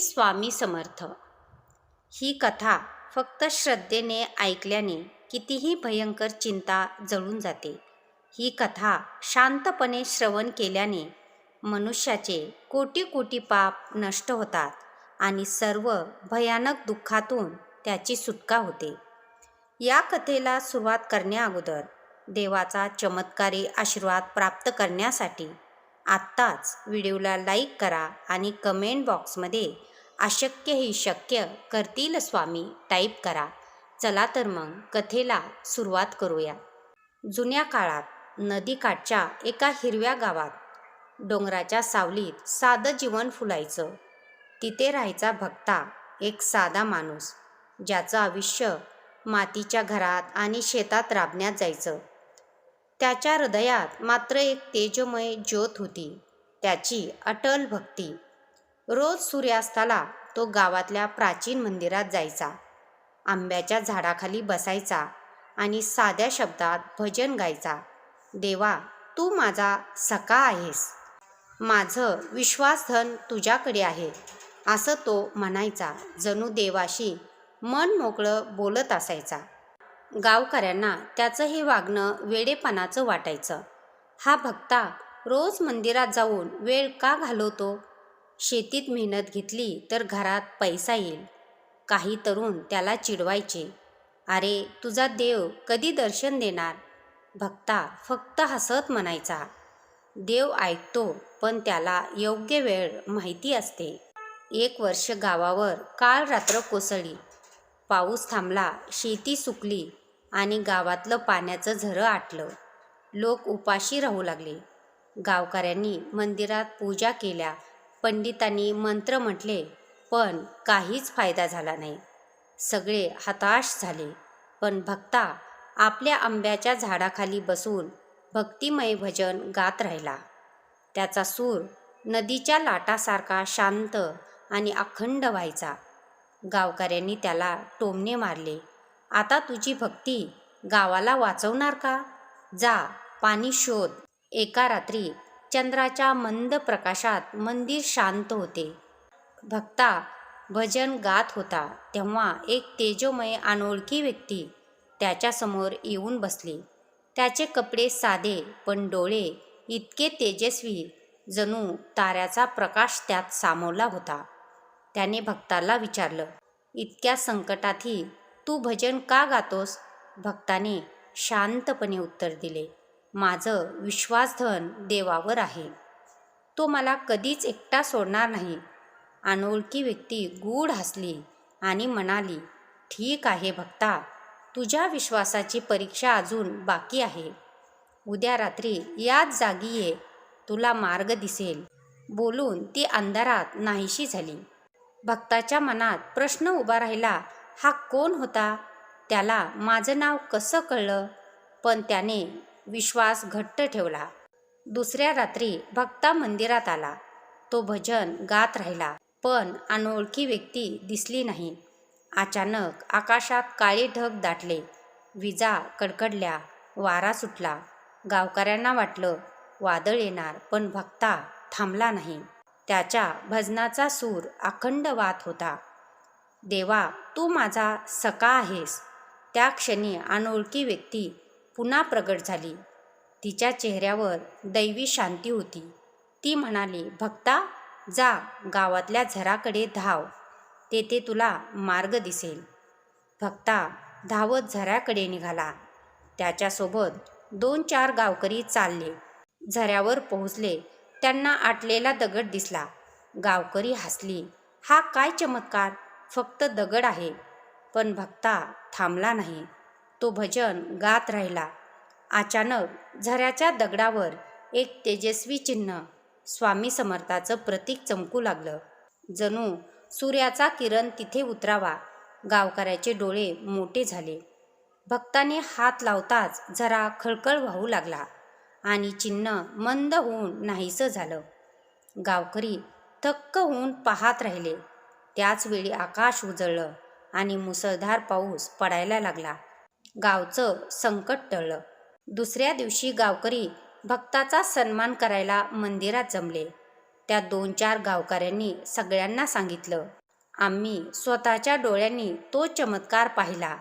स्वामी समर्थ. ही कथा फक्त श्रद्धेने ऐकल्याने कितीही भयंकर चिंता जळून जाते. ही कथा शांतपणे श्रवण केल्याने मनुष्याचे कोटी कोटी पाप नष्ट होतात आणि सर्व भयानक दुःखातून त्याची सुटका होते. या कथेला सुरुवात करण्याअगोदर देवाचा चमत्कारी आशीर्वाद प्राप्त करण्यासाठी आत्ताच व्हिडिओला लाईक करा आणि कमेंट बॉक्समध्ये अशक्यही शक्य करतील स्वामी. टाईप करा. चला तर मग कथेला सुरुवात करूया. जुन्या काळात नदीकाठच्या एका हिरव्या गावात डोंगराच्या सावलीत साधं जीवन फुलायचं. तिथे राहायचा भक्ता एक साधा माणूस ज्याचं आयुष्य मातीच्या घरात आणि शेतात राबण्यात जायचं. त्याच्या हृदयात मात्र एक तेजमय ज्योत होती. त्याची अटल भक्ती रोज सूर्यास्ताला तो गावातल्या प्राचीन मंदिरात जायचा. आंब्याच्या झाडाखाली बसायचा आणि साध्या शब्दात भजन गायचा. देवा तू माझा सखा आहेस. माझं विश्वासधन तुझ्याकडे आहे असं तो म्हणायचा. जणू देवाशी मन मोकळं बोलत असायचा. गावकऱ्यांना त्याचं हे वागणं वेडेपणाचं वाटायचं. हा भक्ता रोज मंदिरात जाऊन वेळ का घालवतो? शेतीत मेहनत घेतली तर घरात पैसा येईल. काही तरुण त्याला चिडवायचे. अरे तुझा देव कधी दर्शन देणार भक्ता फक्त हसत म्हणायचा. देव ऐकतो पण त्याला योग्य वेळ माहिती असते. एक वर्ष गावावर काळ रात्र कोसळली. पाऊस थांबला शेती सुकली आणि गावातलं पाण्याचं झरं आटलं. लोक उपाशी राहू लागले. गावकऱ्यांनी मंदिरात पूजा केल्या. पंडितांनी मंत्र म्हटले पण काहीच फायदा झाला नाही. सगळे हताश झाले. पण भक्ता आपल्या आंब्याच्या झाडाखाली बसून भक्तिमय भजन गात राहिला. त्याचा सूर नदीच्या लाटासारखा शांत आणि अखंड व्हायचा. गावकऱ्यांनी त्याला टोमणे मारले आता तुझी भक्ती गावाला वाचवणार का? जा पाणी शोध. एका रात्री चंद्राच्या मंद प्रकाशात मंदिर शांत होते. भक्ता भजन गात होता तेव्हा एक तेजोमय अनोळखी व्यक्ती त्याच्यासमोर येऊन बसली. त्याचे कपडे साधे पण डोळे इतके तेजस्वी जणू ताऱ्याचा प्रकाश त्यात सामावला होता. त्याने भक्ताला विचारलं इतक्या संकटातही तू भजन का गातोस? भक्ताने शांतपणे उत्तर दिले माझं विश्वासधन देवावर आहे. तो मला कधीच एकटा सोडणार नाही. अनोळखी व्यक्ती गूढ हसली आणि म्हणाली ठीक आहे भक्ता तुझ्या विश्वासाची परीक्षा अजून बाकी आहे. उद्या रात्री याच जागी ये तुला मार्ग दिसेल. बोलून ती अंधारात नाहीशी झाली. भक्ताच्या मनात प्रश्न उभा राहिला हा कोण होता? त्याला माझं नाव कसं कळलं? पण त्याने विश्वास घट्ट ठेवला. दुसऱ्या रात्री भक्ता मंदिरात आला. तो भजन गात राहिला पण अनोळखी व्यक्ती दिसली नाही. अचानक आकाशात काळे ढग दाटले. विजा कडकडल्या वारा सुटला. गावकऱ्यांना वाटलं वादळ येणार पण भक्ता थांबला नाही. त्याच्या भजनाचा सूर अखंड वात होता. देवा तू माझा सका आहेस. त्या क्षणी अनोळखी व्यक्ती पुन्हा प्रगट झाली. तिच्या चेहऱ्यावर दैवी शांती होती. ती म्हणाली भक्ता जा गावातल्या झराकडे धाव. तेथे तुला मार्ग दिसेल. भक्ता धावत झऱ्याकडे निघाला. त्याच्यासोबत दोन चार गावकरी चालले. झऱ्यावर पोहोचले. त्यांना आटलेला दगड दिसला. गावकरी हसली. हा काय चमत्कार? फक्त दगड आहे. पण भक्ता थांबला नाही. तो भजन गात राहिला. अचानक झऱ्याच्या दगडावर एक तेजस्वी चिन्ह स्वामी समर्थाचं प्रतीक चमकू लागलं. जणू सूर्याचा किरण तिथे उतरावा गावकऱ्याचे डोळे मोठे झाले. भक्ताने हात लावताच झरा खळखळ वाहू लागला आणि चिन्ह मंद होऊन नाहीसं झालं. गावकरी थक्क होऊन पाहत राहिले. त्याचवेळी आकाश उजळलं आणि मुसळधार पाऊस पडायला लागला. गावचं संकट टळलं. दुसऱ्या दिवशी गावकरी भक्ताचा सन्मान करायला मंदिरात जमले. त्या दोन चार गावकऱ्यांनी सगळ्यांना सांगितलं. आम्ही स्वतःच्या डोळ्यांनी तो चमत्कार पाहिला.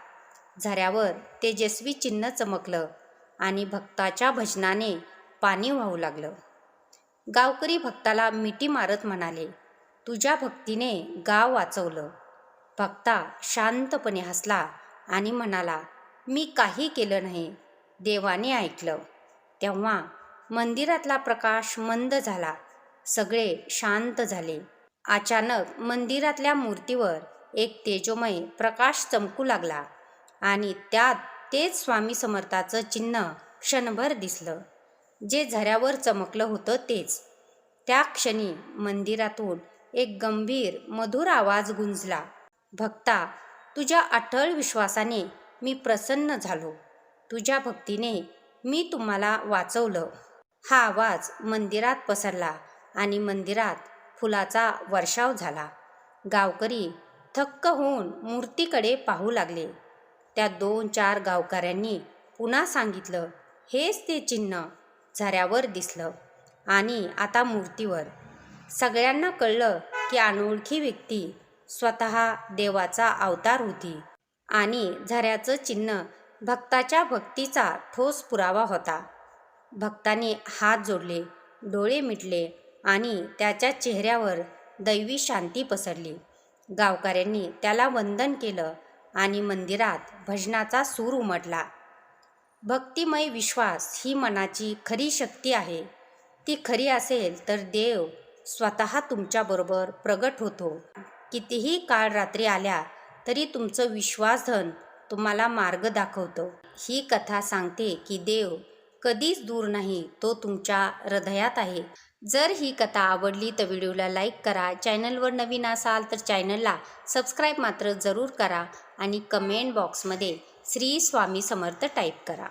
झऱ्यावर तेजस्वी चिन्ह चमकलं आणि भक्ताच्या भजनाने पाणी वाहू लागलं. गावकरी भक्ताला मिठी मारत म्हणाले तुझ्या भक्तीने गाव वाचवलं. भक्ता शांतपणे हसला आणि म्हणाला मी काही केलं नाही. देवाने ऐकलं. तेव्हा मंदिरातला प्रकाश मंद झाला. सगळे शांत झाले. अचानक मंदिरातल्या मूर्तीवर एक तेजोमय प्रकाश चमकू लागला आणि त्यात तेच स्वामी समर्थाचं चिन्ह क्षणभर दिसलं. जे झऱ्यावर चमकलं होतं तेच. त्या क्षणी मंदिरातून एक गंभीर मधुर आवाज गुंजला. भक्ता तुझ्या अटळ विश्वासाने मी प्रसन्न झालो. तुझ्या भक्तीने मी तुम्हाला वाचवलं. हा आवाज मंदिरात पसरला आणि मंदिरात फुलाचा वर्षाव झाला. गावकरी थक्क होऊन मूर्तीकडे पाहू लागले. त्या दोन चार गावकऱ्यांनी पुन्हा सांगितलं हेच ते चिन्ह झऱ्यावर दिसलं आणि आता मूर्तीवर. सगळ्यांना कळलं की अनोळखी व्यक्ती स्वतः देवाचा अवतार होती आणि झऱ्याचं चिन्ह भक्ताच्या भक्तीचा ठोस पुरावा होता. भक्ताने हात जोडले डोळे मिटले आणि त्याच्या चेहऱ्यावर दैवी शांती पसरली. गावकऱ्यांनी त्याला वंदन केलं आणि मंदिरात भजनाचा सूर उमटला. भक्तिमय विश्वास ही मनाची खरी शक्ती आहे. ती खरी असेल तर देव स्वतः तुमच्याबरोबर प्रगट होतो. कितीही काळ रात्री आल्या तरी तुमचं विश्वासधन तुम्हाला मार्ग दाखवतो. ही कथा सांगते की देव कधीच दूर नाही तो तुमच्या हृदयात आहे. जर ही कथा आवडली तर व्हिडिओला लाईक करा चॅनलवर नवीन असाल तर चॅनलला सबस्क्राईब मात्र जरूर करा आणि कमेंट बॉक्समध्ये श्री स्वामी समर्थ टाईप करा.